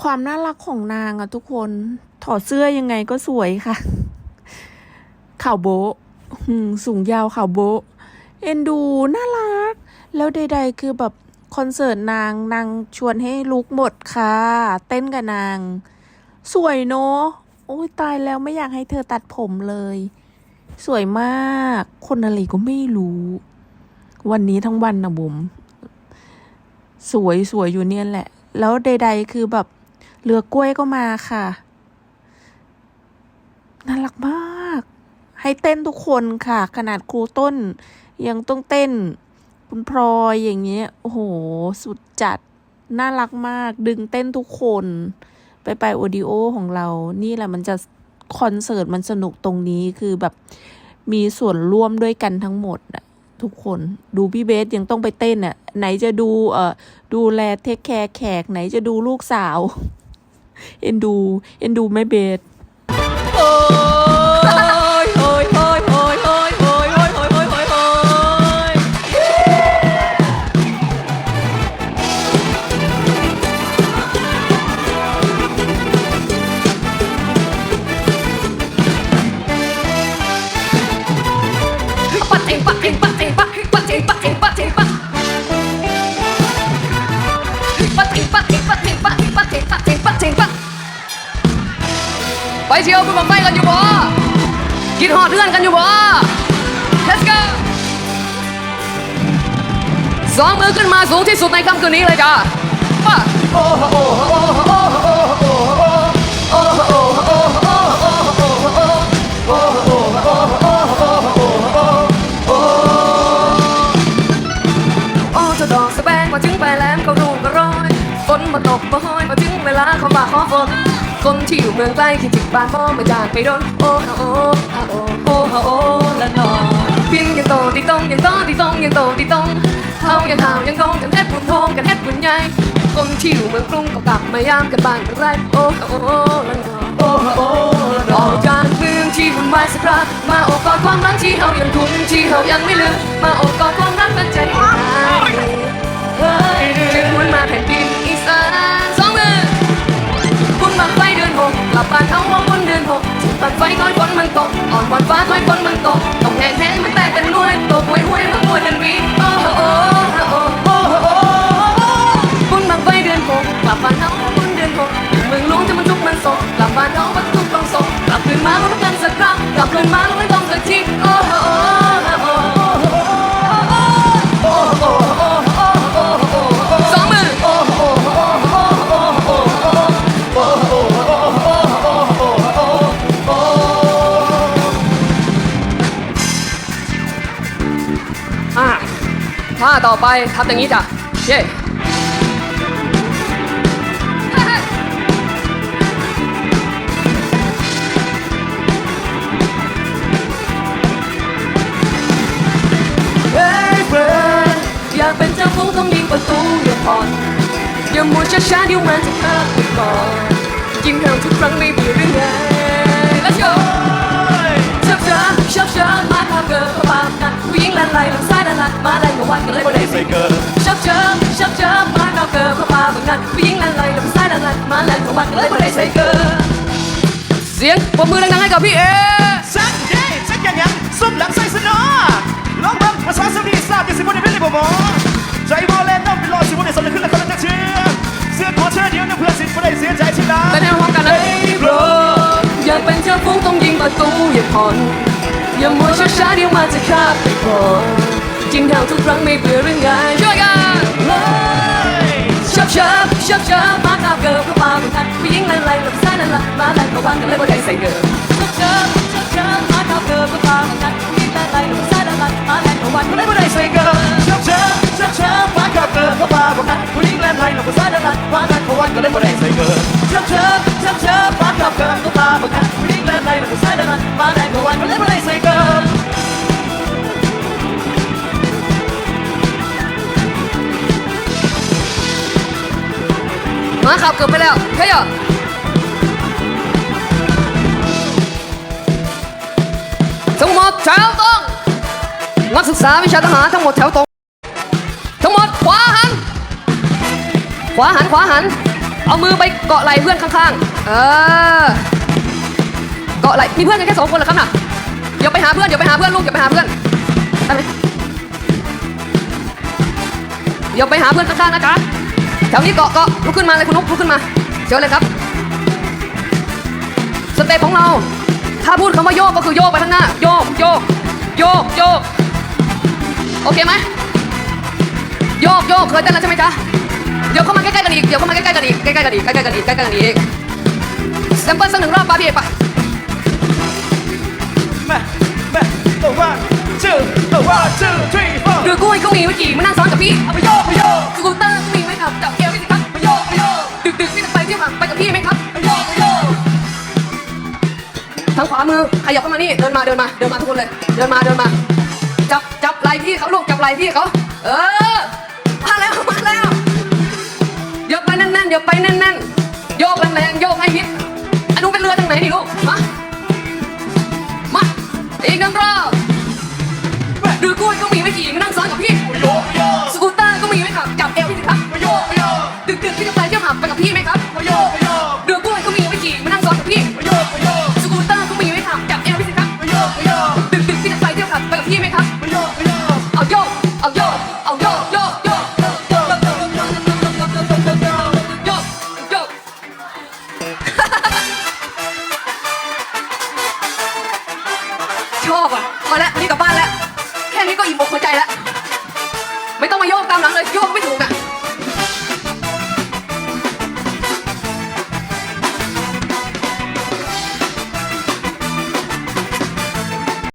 ความน่ารักของนางอะทุกคน ถอดเสื้อยังไงก็สวยค่ะ ข่าวโบสูงยาวข่าวโบเอ็นดูน่ารัก แล้วใด ๆ คือแบบคอนเสิร์ตนางนางชวนให้ลุกหมดค่ะ เต้นกับนาง สวยเนอะโอ้ยตายแล้วไม่อยากให้เธอตัดผมเลย สวยมาก คนอะไรก็ไม่รู้ วันนี้ทั้งวันนะบุ๋มสวยสวยอยู่เนี่ยแหละ แล้วใด ๆ คือแบบ เรือกล้วยก็มาค่ะ น่ารักมาก ให้เต้นทุกคนค่ะ ขนาดครูต้น ยังต้องเต้น คุณพลอยอย่างเงี้ย โอ้โห สุดจัด น่ารักมาก ดึงเต้นทุกคน ไปไปโอดิโอของเรา นี่แหละมันจะคอนเสิร์ตมันสนุกตรงนี้คือแบบมีส่วนร่วมด้วยกันทั้งหมดอะทุกคนดูพี่เบสยังต้องไปเต้นอะไหนจะดูเอ่อดูแลเทคแคร์แขกไหนจะดูลูกสาว เอ็นดู เอ็นดูแม่เบส เที่ยวบุญบังไฟกันอยู่บ่กินหอดเพื่อนกันอยู่บ่ Let's go สองมือขึ้นมาสูงที่สุดในค่ำคืนนี้เลยจ้าป่ะดอกสแบงมาถึงไปแหลมเขารูกระร้อยฝนมาตกมาห้อยมาถึงเวลาเขามาขอฝน คนที่อยู่เมืองไกลคิดถึงบ้านพ่อม่จากไปโดนโอ้ฮะโอ้ฮะโอ้โอ้ฮะโอ้ละนอพินยังโตติตงยังโตติตงยังโตติตงเฮายังหาวยังงงกันแทบปุ่นทงกันแทบปุ่นใหญ่คนที่อยู่เมืองกรุงก็กลับมายามกันบ้านกันไรโอ้ฮะโอ้ละนอโอ้ฮะโอ้ละนอออกจากเมืองที่วุ่นวายสักครั้งมาโอบกอดความรักที่เฮายังคุ้นที่เฮายังไม่ลืมมาโอบกอดความรักมันใจหายเฮ้ยจึงวนมาแผ่นดินอีสาน ขับบ้านเขาว่าบุญเดือนหกจุดไฟก้อยฝนมันตก อ่อนวันฟ้าคอยฝนมันตกตกแหงแห้งมันแตกเป็นรวยตกหวยหวยมันปวดกันวีโอ้โหาต่อไปทำอย่างนี้จ้ะ เย้เฮ้ยเพื่อนอยากเป็นเจ้าฟูงต้องยิงประตูอย่าผ่อนอย่ามัวช้าๆเดี๋ยวมันจะฆ่าไปก่อนยิงเห่าทุกครั้งไม่ดีหรือไง Let's go ชอบเธอชอบเธอมาทำเกินเข้ามากันผู้หญิงลันไหลลำซ้ายลันหลังมาแรงก ว่าวันกันเลยบ่ได้ใส่เกินชอบเธอชอบเธอมาทำเกินเข้ามาเหมือนกันผู้หญิงลันไหลลำซ้ายลันหลังมาแรงกว่าวันกันเลยบ่ได้ใส่เกินเสียงปรบมือดังๆให้กับพี่เอสักเด้สักอย่างยังซุปหลังใส่สนอลองเบิ่งภาษาสวีทราบจะสิบุญเป็นเลยบ่หมอใจบ่เล่นน้องเป็นรอสิบุญในสนขึ้นแล้วคนละจักเชื่อเสื้อขอเชื่อเดียวนะเพื่อนสิบ่ได้เสียใจทีหลังแต่แนวพร้อมกันนะโปรอยากเป็นเจ้าฟุ้งต้องยิงประตูอย่าผ่อนอย่ามัวช้าๆเดี๋ยวมันจะฆ่าไปก่อน กินข้าวทุกครั้งไม่เบื่อเรื่องงานช่วยกันชับชับชับชับมาตาเกิร์ลก็ปาบุทันผู้หญิงละลายหลับซ้ายละลัมาแต่ก็วางกันเลยว่าไใส่เกิร์ลชับชับชับมาตาเกิร์ลก็ปาบุทันผู้หญิงละลายหลับซ้ายละลัมาแต่ก็วางกันเลยว่าได้ใส่เกิร์ชับชับชับชับมาตาเกิร์ลก็ปาบุทันผู้หญิงละลายหลับซ้ายละละบมาแต่ก็วางกันเลยว่าได้ใส่เกิร์ชับชับชับชับมาตาเกิร์ลก็ปาบุทันผู้หญิงละลายหลับซ้ายละละบมาแต่ก็วางกันเลยว่าได้ มาขับเกือบไปแล้วเฮ้ยทั้งหมดแถวตรงนักศึกษาวิชาทหารทั้งหมดแถวตรงทั้งหมดขวาหัน ขวาหันขวาหัน เอามือไปเกาะไหล่เพื่อนข้างๆ เออ เกาะไหล่มีเพื่อนกันแค่สองคนเหรอครับน่ะอย่าไปหาเพื่อนอย่าไปหาเพื่อนลูกอย่าไปหาเพื่อนได้ไหมอย่าไปหาเพื่อนข้างๆนะจ๊ะ แถวนี้เกาะเกาะลุกขึ้นมาเลยคุณนุ๊กลุกขึ้นมาเชิญเลยครับ สเต็ปของเรา ถ้าพูดคำว่าโยกก็คือโยกไปข้างหน้า โยกโยกโยกโยกโอเคไหมโยกโยกเคยเต้นแล้วใช่ไหมจ๊ะเดี๋ยวเข้ามาใกล้ๆกันอีกเดี๋ยวเข้ามาใกล้ๆกันอีกใกล้ๆกันอีกใกล้ๆกันอีกใกล้ๆกันอีกแซมเปิลสักหนึ่งรอบป่ะพี่เอกป่ะแม่แม่โอ้ว่าชื่อโอ้ว่าชื่อ three four หรือกล้วยก็มีไว้กี่มานั่งซ้อนกับพี่เอาไปโยกไปโยกสกูตเตอร์างขามือขยับเข้ามานี่เดินมาเดินมาเดินมาทุกคนเลย เดินมาเดินมา จับจับไหล่พี่เขาลูกจับไหล่พี่เขาเออมาแล้วมาแล้วยกไปแน่นๆยกไปแน่นๆโยกแรงๆโยกให้ฮิตอันนู้นเป็นเรือทางไหนนี่ลูกมามาอีกหนึ่งรอบหรือกล้วยก็มีไว้ขี่มานั่งซ้อนกับพี่โยกโยกสกูตเตอร์ก็มีไว้ขับจับเอวพี่สิครับไปโยกโยกดึกดึกๆพี่จะไปเที่ยวผับไปกับพี่ไหม พอแล้